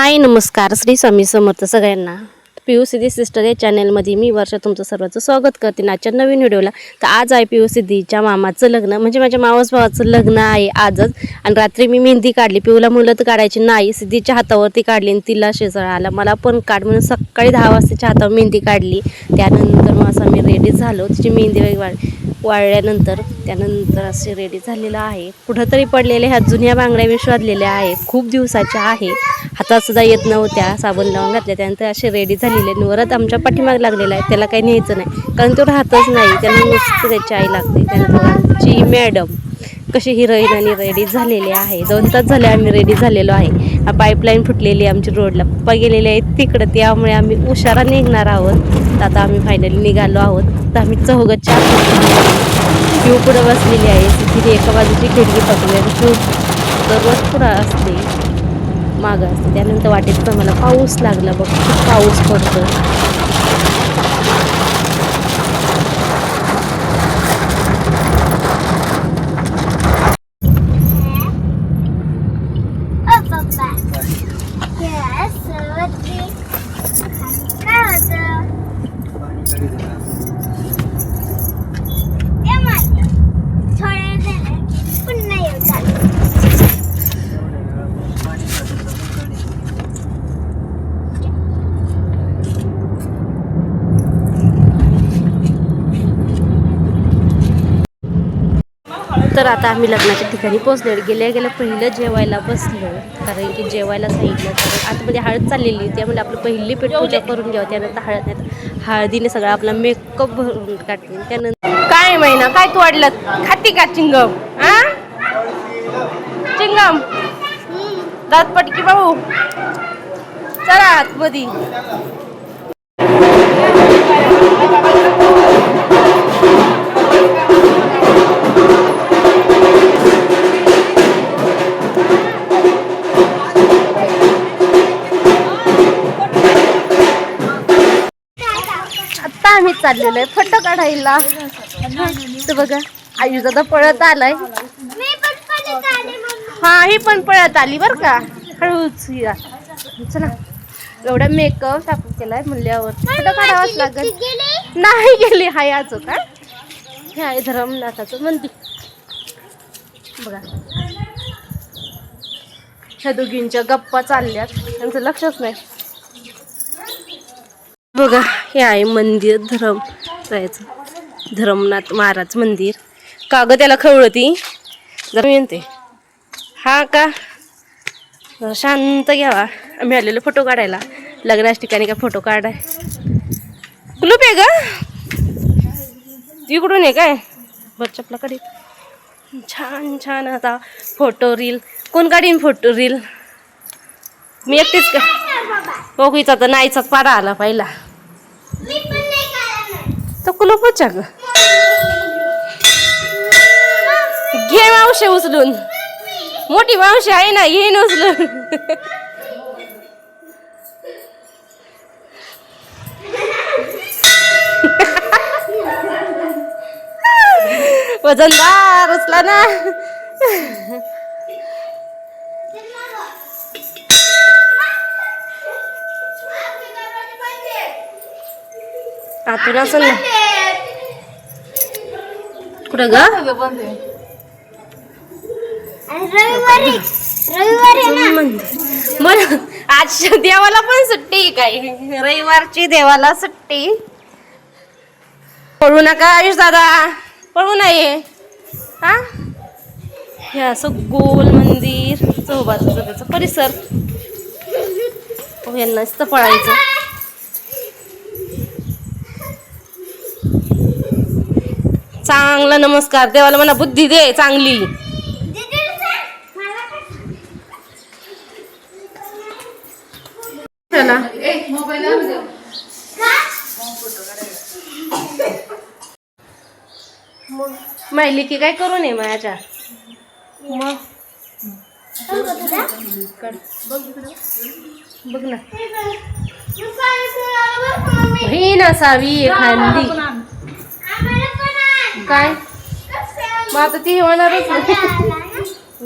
हाय नमस्कार. श्री स्वामी समर्थ सगळ्यांना. P U सिद्धी sister या चॅनलमध्ये मी वर्षा तुमचं सर्वांचं स्वागत करते आजच्या नवीन व्हिडिओला. तर आज आहे पी यू सिद्धीच्या मामाचं लग्न. म्हणजे माझ्या मावस भावाचं लग्न आहे आजच. आणि रात्री मी मेहंदी काढली. पिऊला मुलं तर काढायची नाही. सिद्धीच्या हातावरती काढली आणि तिला शेजाळ आला मला पण काढ म्हणून सकाळी दहा वाजताच्या हातावर मेहंदी काढली. त्यानंतर मग असं मी रेडी झालो. तिची मेहंदी वगैरे वाळल्यानंतर त्यानंतर असे रेडी झालेलं आहे. कुठंतरी पडलेले ह्या जुन्या बांगड्या मी शोधलेल्या आहे. खूप दिवसाच्या आहे. हातातसुद्धा येत नव्हत्या. साबण लावून घातल्या. त्यानंतर असे रेडी झालेले आणि वरत आमच्या पाठीमाग लागलेला आहे. त्याला काही न्यायचं नाही. कारण तो राहतच नाही. त्याला नुसतं त्याची आई लागते. त्यानंतर आमची मॅडम कशी हिरोईन आणि रेडी झालेली आहे. दोन तास झाले आम्ही रेडी झालेलो आहे. पाईपलाईन फुटलेली आहे आमची रोडला पप्पा गेलेले आहेत तिकडं. त्यामुळे आम्ही उशारा निघणार आहोत. तर आता आम्ही फायनली निघालो आहोत. तर आम्ही चौघच्या पिऊ पुढं बसलेली आहे. तिथे एका बाजूची खिडकी पकडली आणि पिऊ दररोज पुढं असते. मागं असते. त्यानंतर वाटेत तर मला पाऊस लागला बघ. खूप पाऊस पडतो Yes, sir. तर आता आम्ही लग्नाच्या ठिकाणी पोहोचलो गेल्या गेल्या पहिलं जेवायला बसलो. कारण की जेवायला सांगितलं आतमध्ये हळद चाललेली होती. त्यामुळे आपलं पहिली पेट पूजा करून घ्यावं. त्यानंतर हळद नाही हळदीने सगळा आपला मेकअप भरून काढते त्यानंतर काय महिना? काय तू वाढलं खाती का चिंगम? हा चिंगम? दात पटकी भाऊ चला आतमध्ये. आम्ही चाललेलो आहे. फोटो काढायला तर बघा आयुष दादा पळत आलाय. हा ही पण पळत आली बर का. हळूच या चला एवढा मेकअप टाकून केलाय म्हणल्यावर. फोटो काढावाच लागेल. नाही गेली हाय याच का हे आहे धरमनाथाचं मंदिर. बघा. ह्या दोघींच्या गप्पा चालल्यात. त्यांचं लक्षच नाही. बघा हे आहे मंदिर धरम राहायचं धरमनाथ महाराज मंदिर. का ग त्याला खवळती जरा म्हणते. हा का? शांत घ्यावा. आम्ही आलेलो फोटो काढायला. लग्नाच्या ठिकाणी का फोटो काढाय? कुलूप आहे का इकडून आहे काय? बरं चपलाकडे छान छान आता फोटो रील कोण काढीन फोटो रील मी एकटीच का? हिचा तर नाहीचाच पाडा आला पहिला. मी पण नाही काढणार. तो कुलूपच ग. घे मावशी उचलून. मोठी मावशी आहे ना येईन उचलून. वजनदार उचला ना. आतून असं ना कुठं ग आज देवाला पण सुट्टी काय? रविवारची देवाला सुट्टी. पळू नका आयुष दादा. पळू नये. हा? हे असं गोल मंदिर. चौबाजूचं त्याचा परिसर. हो यांना नुसतं पळायचं. चांगला नमस्कार देवाला मला बुद्धी दे चांगली चला माहिली की काय करू नये माझ्या मग? बघ ना. बहीण असावी एखादी. काय? मग आता ती होणारच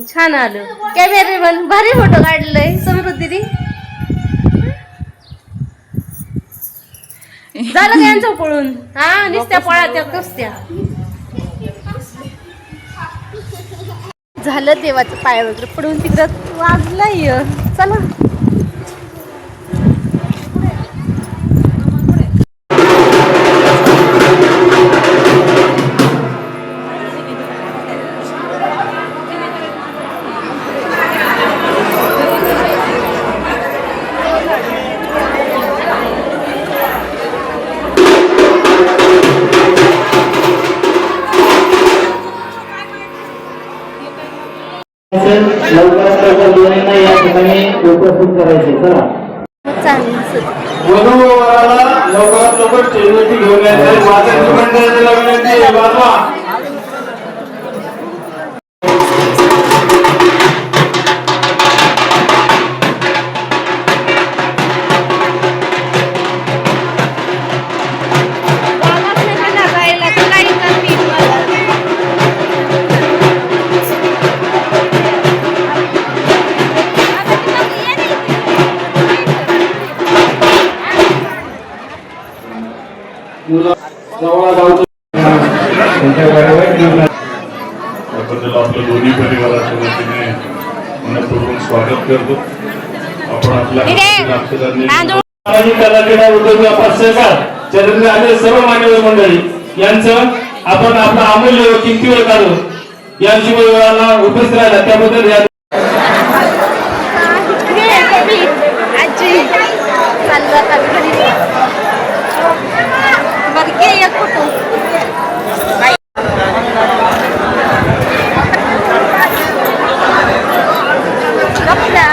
छान आलं. कॅमेरे पण भारी फोटो काढलेलाय समजत दिदी झालं यांचं पळून? हा निसत्या पळा त्या कसत्या. झालं देवाचं पाय वगैरे पडून तिकडं. वाजलाय. चला. लवकरात लवकर दोन्हींना या ठिकाणी उपस्थित करायचे चला. लवकरात लवकर स्टेजवरती घेऊन यायचं. वादन मंडळाची विनंती आहे वाजवा त्याबद्दल आपलं दोन्ही परिवाराच्या वतीने मनपूर्वक स्वागत करतो. आपण आपल्या नाट्यदारांनी आणि कला क्रीडा उद्योग व्यापार सहकार चंद्रपूर आलेले सर्व मान्यवर मंडळी यांचं आपण आपला अमूल्य किमती वेळ काढून या शिवविवाहाला उपस्थित राहिला. त्याबद्दल या चाललं आता घरी बरं घे एक फोटो गपला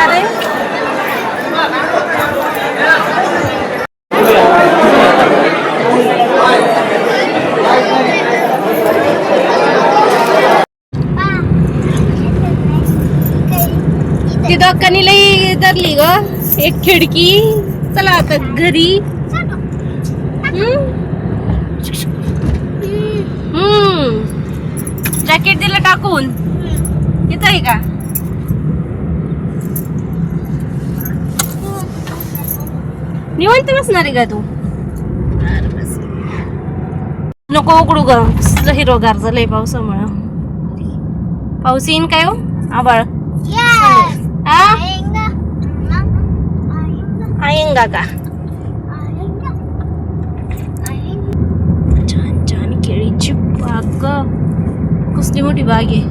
अरे ती लई धरली ग. एक खिडकी. चला आता घरी. जॅकेट दिलं टाकून. येत आहे का? निवंत बसणार आहे का तू? नको उकडू ग. कसलं हिरोगार झालंय पावसामुळं. पाऊस येईन काय हो? आबाळ Yes. आ Ainda. Ainda. आयंगा का Ainda. Ainda. छान छान केळीची बाग ग. कसली मोठी बाग आहे